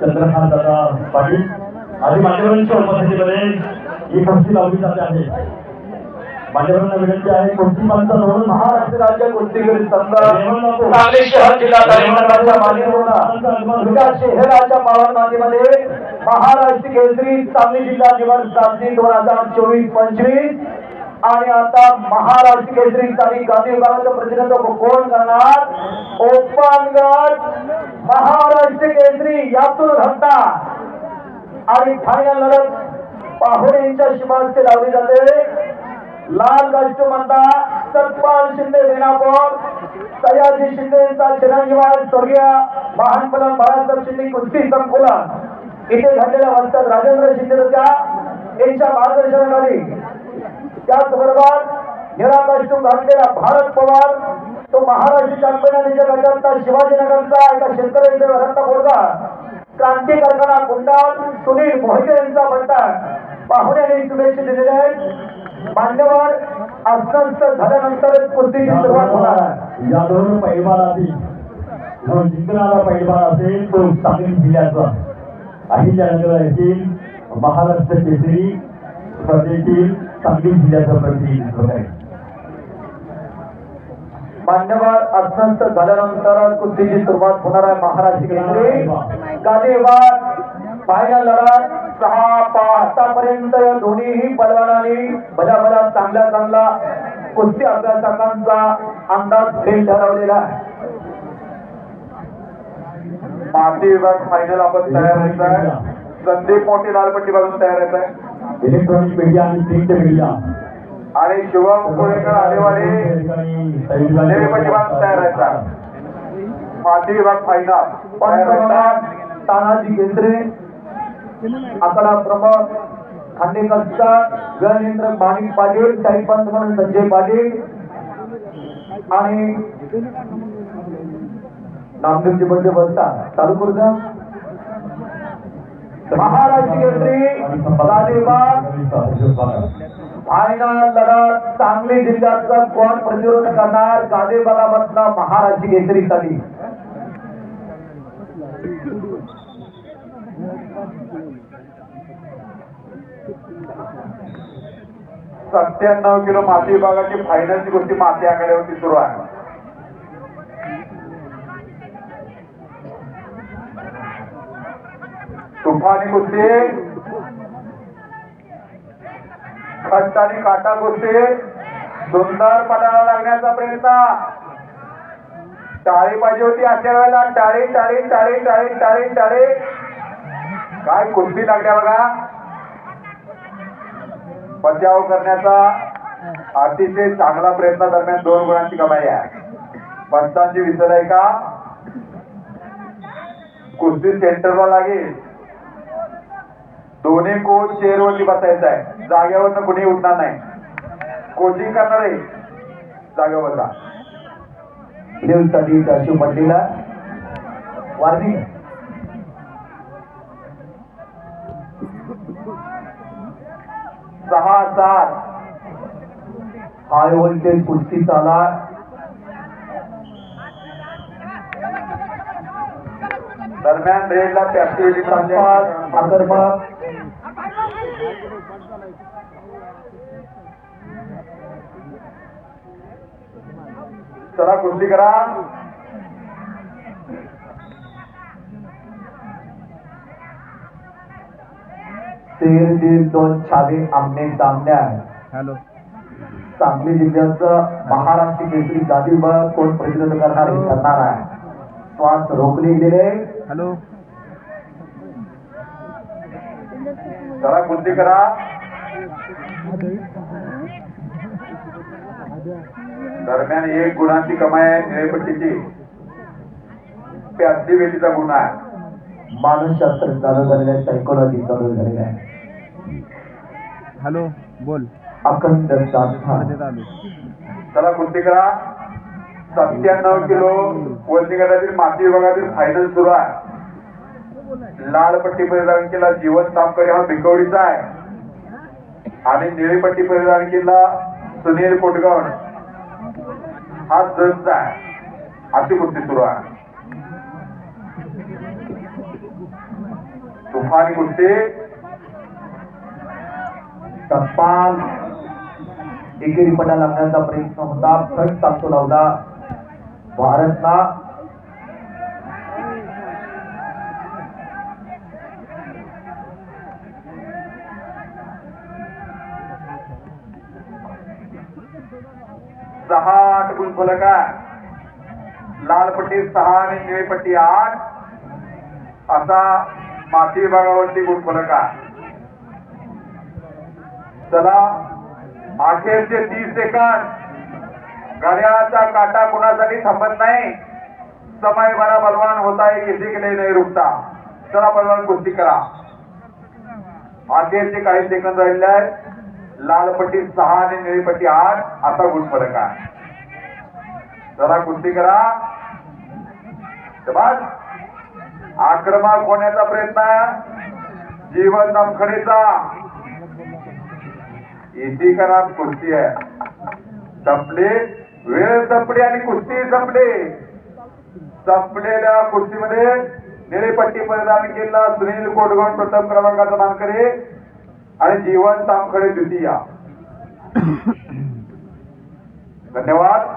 चंद्रकांत दादा पाटील. आधी मान्यवरांच्या उपस्थितीमध्ये ही कुस्ती लावली जाते आहे. मान्यवरांना विनंती आहे कोणती माणसं म्हणून महाराष्ट्र राज्य कुस्तीगीर संघ रेवणनाथ सांगली शहर जिल्हा शहराच्या पावन मातीमध्ये महाराष्ट्र केंद्रीय सांगली जिल्हा निवड चाचणी दोन हजार चोवीस पंचवीस. आणि आता महाराष्ट्र केसरी साठी गांधी विभागाचं प्रतिनिधित्व कोण करणार? ओपनगड महाराष्ट्र केसरी यातून घटना आणि फायनल लढत पाहुणे यांच्या शिमाचे लावली जाते. लाल राष्ट्रमंता सतपाल शिंदे रेणापूर सयाजी शिंदे यांचा चिरंजीवान स्वर्गीय महानपलम बाळासाहेब शिंदे कुस्ती संकुलन. इथे झालेल्या वंशज राजेंद्र शिंदे यांच्या मार्गदर्शनाखाली त्याचबरोबर निराकाशून घातलेला भारत पवार तो महाराष्ट्र चॅम्पियनच्या गटातला शिवाजीनगरचा एका शेतकऱ्यांचा घरातला बोलगा क्रांती करताना गुंडाळ सुनील मोहिते यांचा बंटाळ पाहुण्याने शुभेच्छा दिलेल्या आहेत. मान्यवर अस्वस्थ झाल्यानंतरच कुस्तीची सुरुवात होणार आहे. या दोन पैलवानातील जो जिंकणारा पैलवान असेल तो सांगली जिल्ह्याचा. अहिल्यानगर येथील महाराष्ट्र केसरी स्पर्धेतील सांगली जिल्ह्याचं प्रतिनिधित्व आहे. मान्यवर अस्वस्थ झाल्यानंतर कुस्तीची सुरुवात होणार आहे महाराष्ट्र केंद्रे. गादेवाद फायनल लढा सहा पाच आतापर्यंत या दोन्हीही बलवानांनी भल्या भल्या चांगल्या चांगला कुस्ती अभ्यासकांचा अंदाज फेल ठरवलेला आहे. माती विभाग फायनल आपण तयार व्हायचा आहे. संदीप मोठी लालपट्टी बाजून तयार व्हायचा आहे. इलेक्ट्रॉनिक मीडिया आणि प्रिंट मीडिया. आणि शिवम कोळेकर आलेवाडी. तयार माती विभाग फायनल तानाजी केंद्रे आकडा प्रमुख खांडेकरचा गणेंद्र माणिक पाटील साईपंत म्हणून संजय पाटील आणि नामदेवची बड्डे बसता चालू करू महाराष्ट्र केसरी गादेबाग फायनल लढा सांगली जिल्ह्याचा कोण प्रतिरोध करणार? महाराष्ट्र सत्त्याण्णव किलो माती विभागाची फायनलची गोष्टी माती आघाडीवरती सुरू आहे. तुफानी कुस्ती खट्ट आणि काटा कुस्ती सुंदर पटाला लागण्याचा प्रयत्न. टाळी पाहिजे होती अशा वेळेला टाळी टाळी टाळी टाळी टाळी टाळी. काय कुस्ती लागल्या बघा. बचाव करण्याचा अतिशय चांगला प्रयत्न दरम्यान दोन गुणांची कमाई आहे. पंचांची विसर आहे का? कुस्ती सेंटरला लागेल. दोन्ही कोच चेअरवरती बसायचा आहे. जागेवरनं कुणी उठणार नाही. कोचिंग करणार आहे. जागेवर बसा साठी अशी पडलेला वार्निंग सहा सात हाय व्होल्टेज कुस्ती चाला दरम्यान रेडला पॅसिव्हिटी संपास आकर्मक चला कुस्ती करा. तेर दीड दोन छावे आमने सामने आहे. हॅलो. सांगली जिल्ह्याचं महाराष्ट्र केसरी गादीवर कोण प्रतिनिधित्व करणार हे ठरणार आहे. श्वास रोखले गेले. हॅलो. जरा कुस्ती करा. दरम्यान एक गुणांची कमाई आहे निळेपट्टीची. वेटीचा गुण आहे. मानसशास्त्र चालू झालेलं आहे सायकोलॉजी चालू झालेलं आहे. हॅलो बोल. अखंड चालू. चला कुस्ती करा. सत्त्याण्णव किलो वजनी गटातील माती विभागातील फायनल सुरू आहे. लाल पट्टी परिधान केला जीवन तामकरी हा भिकवडीचा आहे. आणि निळी पट्टी परिधान केला सुनील कोटगवण हा जजचा आहे. अशी कुस्ती सुरू आहे. तुफान कुस्ती तत्पाल एकेरी पटा लागण्याचा प्रयत्न होता. फ्रंट टाकतो लावला भारतला. सहा गुण फलक आहे. लाल पट्टी सहा आणि निळी पट्टी आठ. असा माती विभागावरती गुण फलक आहे. चला अखेरचे तीस सेकंद. घड्याळाचा काटा कुणासाठी थांबत नाही? समय बरा बलवान होता है किसी के लिए नहीं रुकता. चला बलवान कुस्ती करा. अखेरचे काही सेकंद राहिले आहेत. लाल पट्टी सहा आणि निळी पट्टी आठ. असा गुणफलक आहे. जरा कुस्ती करा. बस आक्रमक होण्याचा प्रयत्न जीवन दमखडीचा. इसी करा कुस्ती आहे. संपली. वेळ संपली आणि कुस्ती संपली. संपलेल्या कुस्तीमध्ये निळेपट्टी परिधान केला सुनील कोटगोन प्रथम क्रमांकाचा मानकरी आणि जीवन तामखडे द्वितीय. धन्यवाद.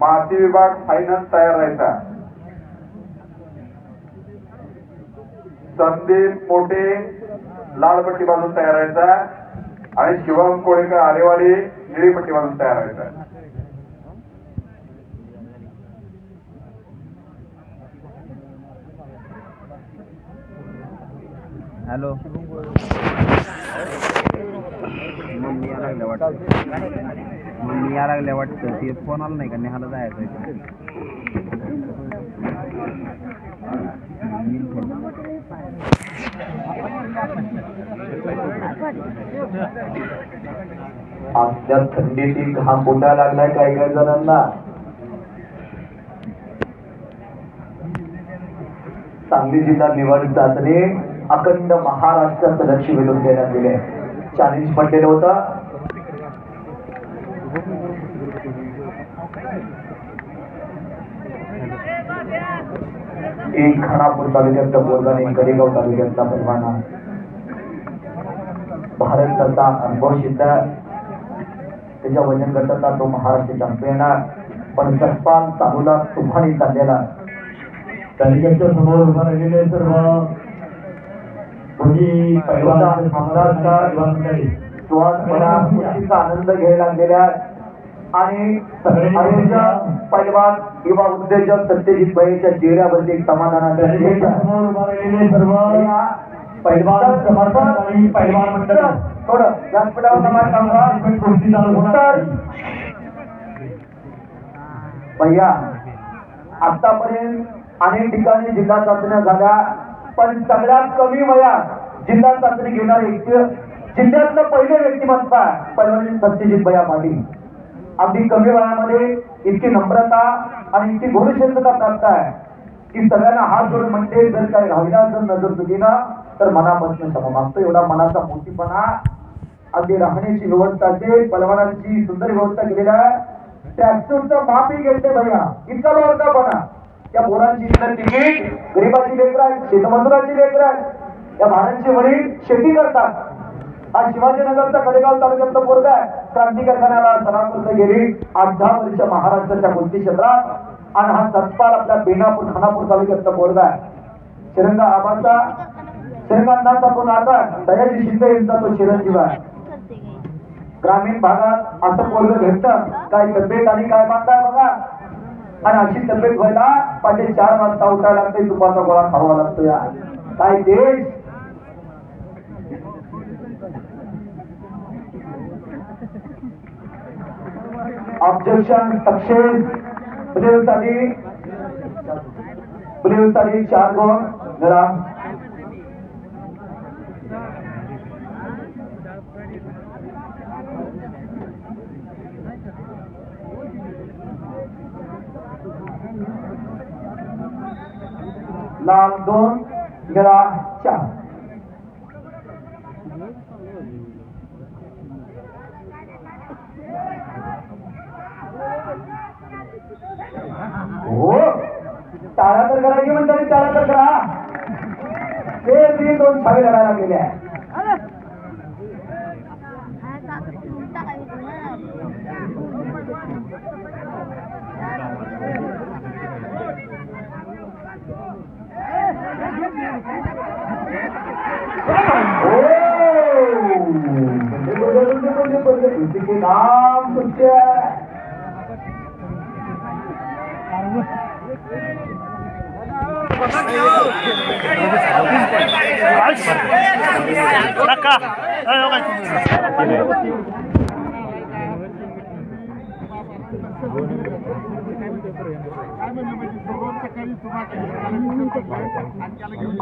माती विभाग फायनल तयार राहायचा. संदीप मोठे लाल पट्टी बाजून तयार राहायचा. आणि शिवम कोळेकर आरेवाडी निळी पट्टी बाजून तयार राहायचा. हॅलो. मम्मी वाटतं मम्मी या लागल्या वाटतं. ते फोन आला नाही का? नेहाला जायचं आहे. आजच्या थंडीतील घाम फुटा लागलाय काही काही जणांना. सांगली जिल्हा निवडणूक चाचणी अखंड महाराष्ट्राचं लक्ष वेधून देण्यात गेले चॅलेंज पडलेलं होतं. एक खानापूर तालुक्यातला बोलला आणि कडेगाव तालुक्यातला परवाना. भारत करता अनुभव सिद्ध त्याच्या वजन गटाचा तो महाराष्ट्र चॅम्पियन पण सत्पाल चालूला तुफानी चाललेला तालुक्याच्या समोर उभा राहिलेले सर्व दोन्ही पैलवान महाराष्ट्र खुशीचा आनंद घ्यायला लागलेल्या आणि पैलवान किंवा उद्योजक सत्यजित भाईच्या चेहऱ्यावरती एक समाधानाचा तालुक्याच्या चेहरा. समोर उभा राहिलेले सर्व पैलवान समर्थक आणि पैलवान मंडळी. थोडं व्यासपीठावर समाज कामगार. आपण कुस्ती चालू होणार. भैया आतापर्यंत अनेक ठिकाणी जिल्हा चाचण्या झाल्या पण सगळ्यात कमी वयात जिल्हा चाचणी घेणारे जिल्ह्यातलं पहिले व्यक्तिमत्व आहे पैलवान सत्यजित भया पाटील अगदी कमी वयामध्ये इतकी नम्रता आणि इतकी गुणशेषता प्राप्त आहे. की सगळ्यांना हात जोडून म्हणते जर काही राहिला जर नजर चुकीनं तर मनापासून क्षमा मागतो. एवढा मनाचा मोठीपणा अगदी राहण्याची व्यवस्था असेल पलवानांची सुंदर व्यवस्था केलेली आहे ट्रॅक्टरचं मापी घेतले भैया. इतका लोकांपणा त्या पोरांची इतर तिकीट गरीबाची लेकर आहेत शेतमजुराची लेकर आहेत. या भाड्यांचे वडील शेती करतात. हा शिवाजीनगरचा कडेगाव तालुक्यातला पोरगा आहे. क्रांती कारखान्याला सराव गेली. आठ दहा वर्ष महाराष्ट्राच्या कुस्ती क्षेत्रात? आणि हा सत्पाल आपल्या बेनापूर खानापूर तालुक्यातला पोरगा आहे. शिरंगा आबाचा शिरंगांनाचा तो नाता सयाजी शिंदे यांचा तो चिरंजीव आहे. ग्रामीण भागात असं पोरग भेटत काय तब्येत आणि काय मानताय बघा. आणि अशी तब्येत व्हायला पाहिजे चार वाजता उठायला लागते दुपारचा गोळा खावा लागतो या काय देश? ऑब्जेक्शन सक्सेस ब्रेवसाठी ब्रेवसाठी चार गुण जरा लाल दोन गरा चार. हो टाळा तर करायची म्हणतात टाळा तर करा ते ती दोन छावे लढायला गेल्या के नाम টাকা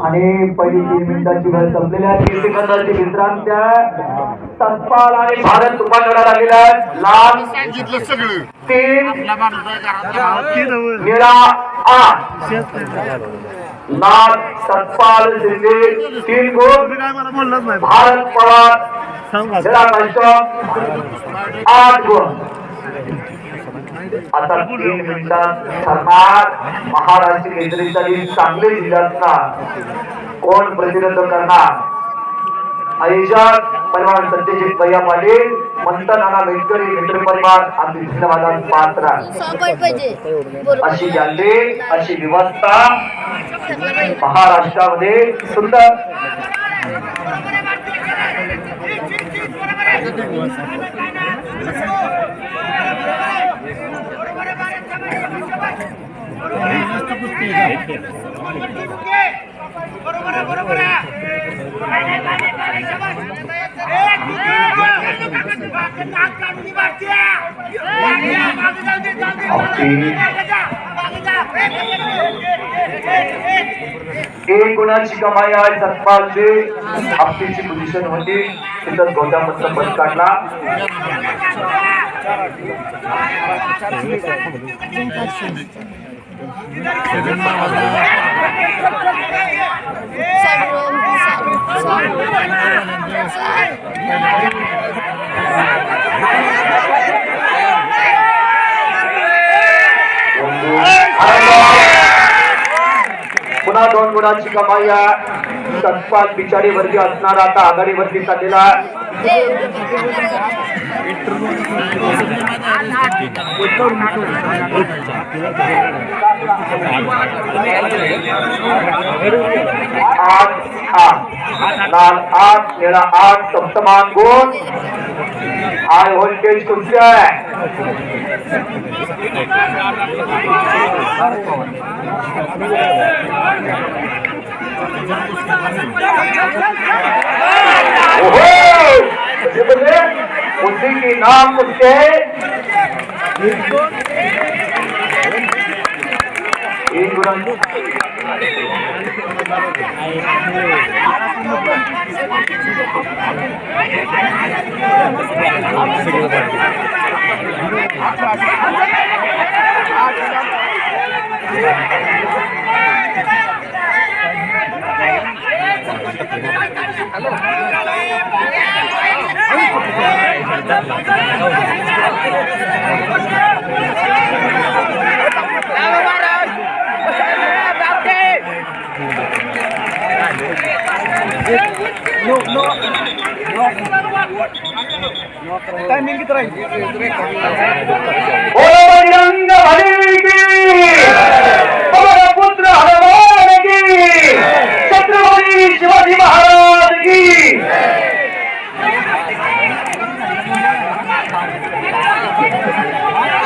आणि पहिली तीन मिनिटाची वेळ संपलेली आहे. तीन सेकंदाची विश्रांती आहे तत्पाल आणि भारत तुफान लढा लागलेला आहे. लाल सांगितलं सगळं तीन. निळा आठ. लाल सतपाल शिंदे तीन गुण. भारत पवार आठ गुण. आता तीन मिनिटात सरकार महाराष्ट्र केसरीसाठी चांगले जिल्ह्यातला कोण प्रतिबंध करणार? आयोजक परिवार सत्यजित भैया पाटील मंत नाना वेटकरी मित्र परिवार आमची धन्यवादात पात्र अशी गॅलरी अशी व्यवस्था महाराष्ट्रामध्ये सुंदर. बरोबर आहे बरोबर आहे. एक गुणाची कमाई आहे सतपालची आपलीची पोझिशन होती तिथं गोट्यामधनं बस काढला पुन्हा दोन गुणांची कमाई या सतपाल बिचारी वर्गी असणार आता आघाडीवरती चाललेला आठ आठ. लाल आठ निळा आठ सप्तमान गुण. हाय व्होल्टेज तुमचे आहे ओहो! कसे बोलले? बुद्धी की नाम कुठचे एक गुणांची बोलो बजरंग बली की बोलो पुत्र हनुमान की छत्रपती शिवाजी महाराज की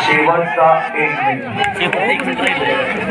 शेवटचा एक मिनिट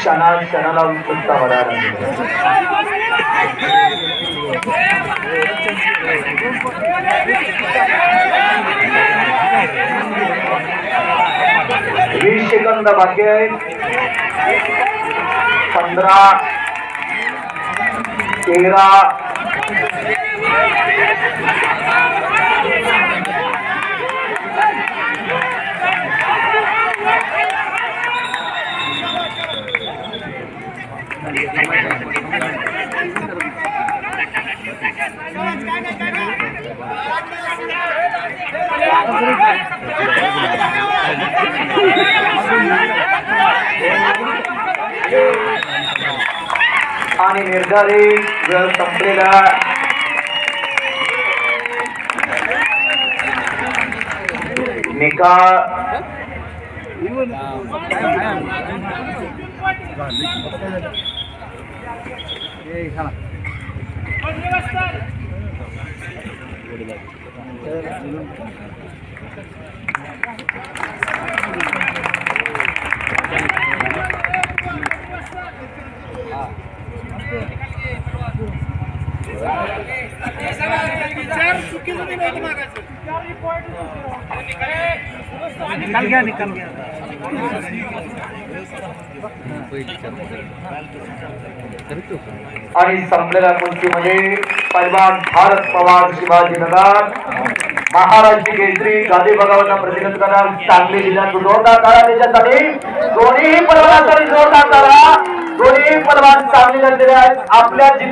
क्षणा क्षणाला उत्सुकता वाढायला वीस सेकंद बाकी आहे पंधरा तेरा आणि निर्धारित वेळ संपलेला निकाल. निकाल घ्या निकाल घ्या आणि संपलेल्या कुस्तीमध्ये पैलवान भारत पवार शिवाजी नगर. महाराष्ट्र केसरी गांधी भगावरचा प्रतिनिधित्व करणार सांगली जिल्ह्यात जोरदार करा त्याच्यासाठी दोन्ही पर्वतासाठी जोरदार करा दोन्ही पलवान चांगले झालेले आहेत. आपल्या